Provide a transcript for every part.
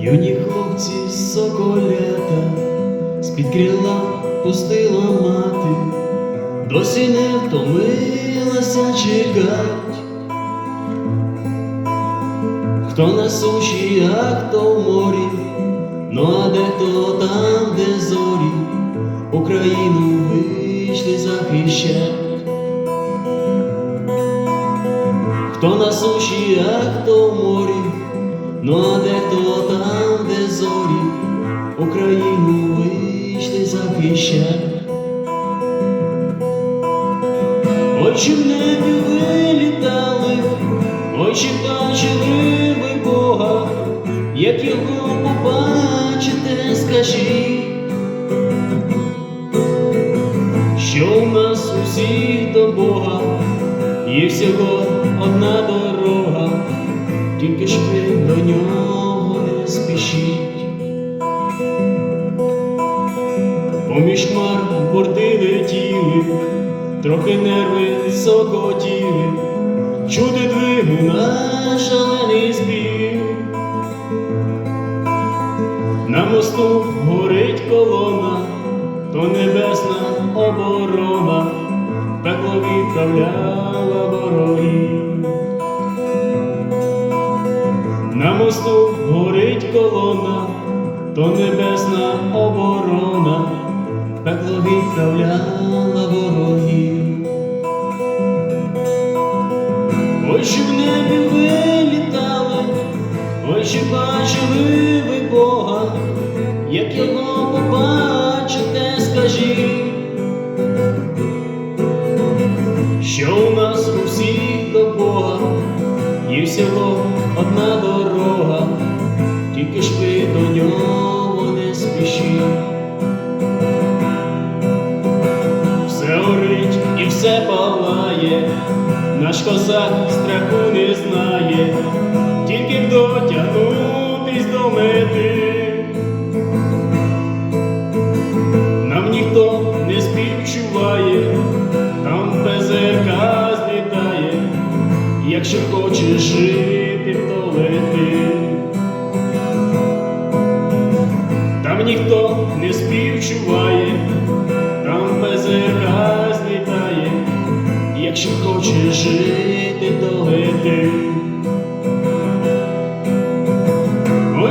Юні хлопці соколята з-під крила пустила мати, досі не втомилася чекать. Хто на суші, а хто в морі, ну а дехто там, де зорі, Україну на суші, а хто в морі, ну а дехто там, де зорі, Україну вийшли захищать. Ой, чи в небі ви літали, ой, чи бачили ви Бога, як його побачите, скажіть, що у нас усіх до Бога є всього одна дорога, тільки ж ви до нього не спішіть. Поміж хмар борти летіли, трохи нерви сокотіли, чути двигуна шалений спів. На мосту горить колона, то небесна оборона, пекло відправляла ворогів. Мосту горить колона, то небесна оборона, пекло відправляла ворогів. Ой, чи в небі ви літали, ой, чи бачили ви Бога, як його побачите, скажіть, що у нас усіх до Бога є всього одна ви до нього не спішіть. Все горить і все палає, наш козак страху не знає, тільки дотягнутись до мети. Нам ніхто не співчуває, там ПЗРК злітає, якщо хочеш жити,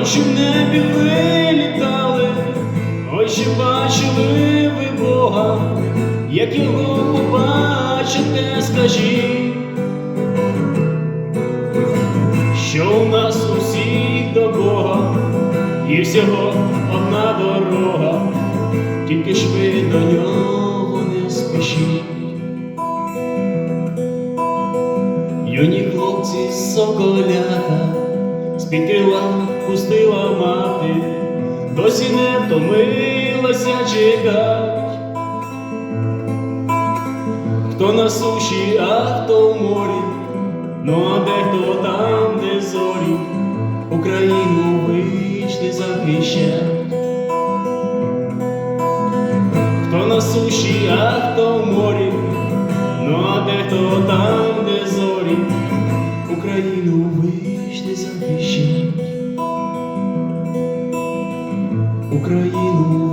Ой, чи в небі ви літали, ой, чи бачили ви Бога, як його побачите, скажіть, що у нас усіх до Бога, і всього одна дорога, тільки ж ви до нього не спішіть. Юні хлопці соколята з-під пустила мати, досі не втомилася чекать. Хто на суші, а хто в морі, ну а дехто там, де зорі, Україну вийшли захищать. Хто на суші, а хто в морі, ну а дехто там, де зорі, Україну вийшли захищать. Україну.